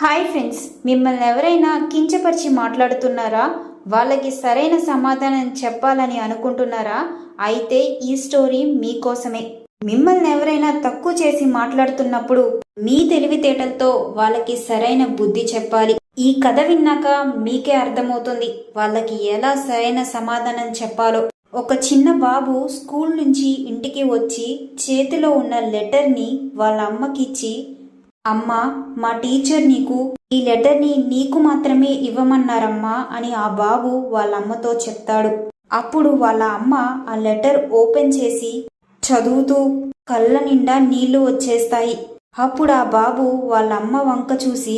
Hi friends మిమ్మల్ని ఎవరైనా కించపరిచి మాట్లాడుతున్నారా? వాళ్ళకి సరైన సమాధానం చెప్పాలని అనుకుంటున్నారా? అయితే ఈ స్టోరీ మీకోసమే. మిమ్మల్ని ఎవరైనా తక్కువ చేసి మాట్లాడుతున్నప్పుడు మీ తెలివితేటలతో వాళ్ళకి సరైన బుద్ధి చెప్పాలి. ఈ కథ విన్నాక మీకే అర్థమవుతుంది వాళ్ళకి ఎలా సరైన సమాధానం చెప్పాలో. ఒక చిన్న బాబు స్కూల్ నుంచి ఇంటికి వచ్చి చేతిలో ఉన్న లెటర్ని వాళ్ళ అమ్మకిచ్చి అమ్మా మా టీచర్ నీకు ఈ లెటర్ని నీకు మాత్రమే ఇవ్వమన్నారమ్మా అని ఆ బాబు వాళ్ళ అమ్మతో చెప్తాడు. అప్పుడు వాళ్ళ అమ్మ ఆ లెటర్ ఓపెన్ చేసి చదువుతూ కళ్ళ నిండా నీళ్ళు వచ్చేస్తాయి. అప్పుడు ఆ బాబు వాళ్ళ అమ్మ వంక చూసి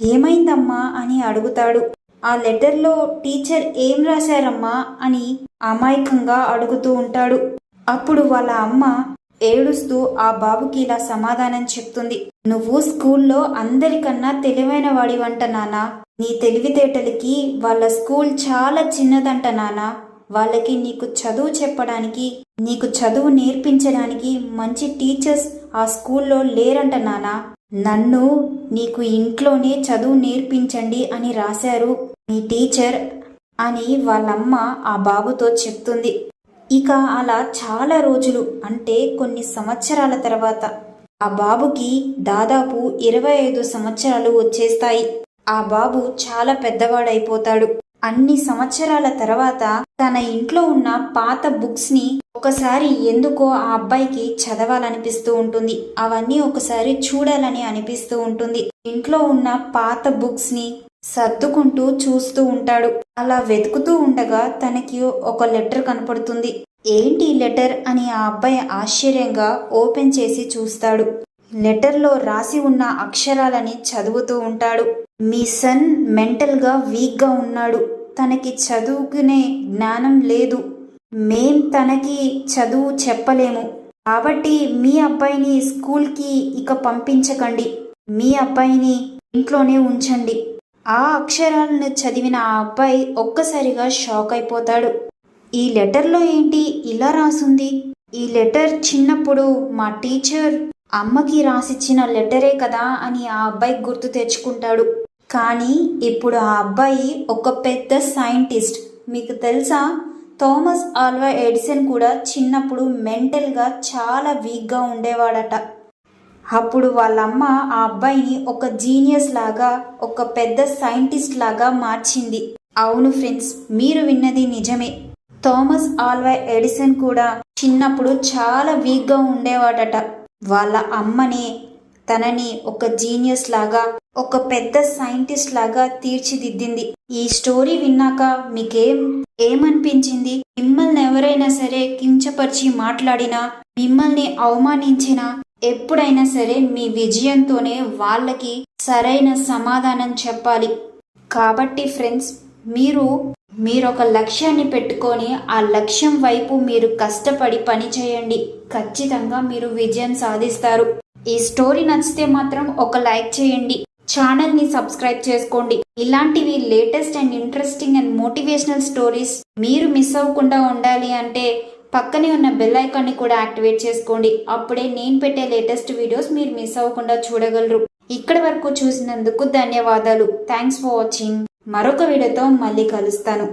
ఏమైందమ్మా అని అడుగుతాడు. ఆ లెటర్లో టీచర్ ఏం రాశారమ్మా అని అమాయకంగా అడుగుతూ ఉంటాడు. అప్పుడు వాళ్ళ అమ్మ ఏడుస్తూ ఆ బాబుకి ఇలా సమాధానం చెప్తుంది. నువ్వు స్కూల్లో అందరికన్నా తెలివైన వాడివంట నానా. నీ తెలివితేటలకి వాళ్ళ స్కూల్ చాలా చిన్నదంట నానా. వాళ్ళకి నీకు చదువు చెప్పడానికి నీకు చదువు నేర్పించడానికి మంచి టీచర్స్ ఆ స్కూల్లో లేరంట నానా. నన్ను నీకు ఇంట్లోనే చదువు నేర్పించండి అని రాశారు నీ టీచర్ అని వాళ్ళమ్మ ఆ బాబుతో చెప్తుంది. ఇక అలా చాలా రోజులు అంటే కొన్ని సంవత్సరాల తర్వాత. ఆ బాబుకి దాదాపు ఇరవై ఐదు సంవత్సరాలు వచ్చేస్తాయి. ఆ బాబు చాలా పెద్దవాడైపోతాడు. అన్ని సంవత్సరాల తర్వాత తన ఇంట్లో ఉన్న పాత బుక్స్ని ఒకసారి ఎందుకో ఆ అబ్బాయికి చదవాలనిపిస్తూ ఉంటుంది. అవన్నీ ఒకసారి చూడాలని అనిపిస్తూ ఉంటుంది. ఇంట్లో ఉన్న పాత బుక్స్ని సర్దుకుంటూ చూస్తూ ఉంటాడు. అలా వెతుకుతూ ఉండగా తనకి ఒక లెటర్ కనపడుతుంది. ఏంటి లెటర్ అని ఆ అబ్బాయి ఆశ్చర్యంగా ఓపెన్ చేసి చూస్తాడు. లెటర్లో రాసి ఉన్న అక్షరాలని చదువుతూ ఉంటాడు. మీ సన్ మెంటల్గా వీక్గా ఉన్నాడు. తనకి చదువుకునే జ్ఞానం లేదు. మేం తనకి చదువు చెప్పలేము. కాబట్టి మీ అబ్బాయిని స్కూల్కి ఇక పంపించకండి. మీ అబ్బాయిని ఇంట్లోనే ఉంచండి. ఆ అక్షరాలను చదివిన ఆ అబ్బాయి ఒక్కసారిగా షాక్ అయిపోతాడు. ఈ లెటర్లో ఏంటి ఇలా రాసుంది? ఈ లెటర్ చిన్నప్పుడు మా టీచర్ అమ్మకి రాసిచ్చిన లెటరే కదా అని ఆ అబ్బాయి గుర్తు తెచ్చుకుంటాడు. కానీ ఇప్పుడు ఆ అబ్బాయి ఒక పెద్ద సైంటిస్ట్. మీకు తెలుసా? థామస్ ఆల్వా ఎడిసన్ కూడా చిన్నప్పుడు మెంటల్గా చాలా వీక్గా ఉండేవాడట. అప్పుడు వాళ్ళమ్మ ఆ అబ్బాయిని ఒక జీనియస్ లాగా ఒక పెద్ద సైంటిస్ట్ లాగా మార్చింది. అవును ఫ్రెండ్స్ మీరు విన్నది నిజమే. థామస్ ఆల్వా ఎడిసన్ కూడా చిన్నప్పుడు చాలా వీక్గా ఉండేవాడట. వాళ్ళ అమ్మనే తనని ఒక జీనియస్ లాగా ఒక పెద్ద సైంటిస్ట్ లాగా తీర్చిదిద్దింది. ఈ స్టోరీ విన్నాక మీకేం ఏమనిపించింది? మిమ్మల్ని ఎవరైనా సరే కించపరిచి మాట్లాడినా మిమ్మల్ని అవమానించినా ఎప్పుడైనా సరే మీ విజయంతోనే వాళ్ళకి సరైన సమాధానం చెప్పాలి. కాబట్టి ఫ్రెండ్స్ మీరు మీరొక లక్ష్యాన్ని పెట్టుకొని ఆ లక్ష్యం వైపు మీరు కష్టపడి పని చేయండి. ఖచ్చితంగా మీరు విజయం సాధిస్తారు. ఈ స్టోరీ నచ్చితే మాత్రం ఒక లైక్ చేయండి. ఛానల్ని సబ్స్క్రైబ్ చేసుకోండి. ఇలాంటివి latest and interesting and motivational stories మీరు మిస్ అవ్వకుండా ఉండాలి అంటే పక్కనే ఉన్న బెల్ ఐకాన్ని కూడా యాక్టివేట్ చేసుకోండి. అప్పుడే నేను పెట్టే లేటెస్ట్ వీడియోస్ మీరు మిస్ అవ్వకుండా చూడగలరు. ఇక్కడ వరకు చూసినందుకు ధన్యవాదాలు. థ్యాంక్స్ ఫర్ వాచింగ్ మరొక వీడియోతో మళ్ళీ కలుస్తాను.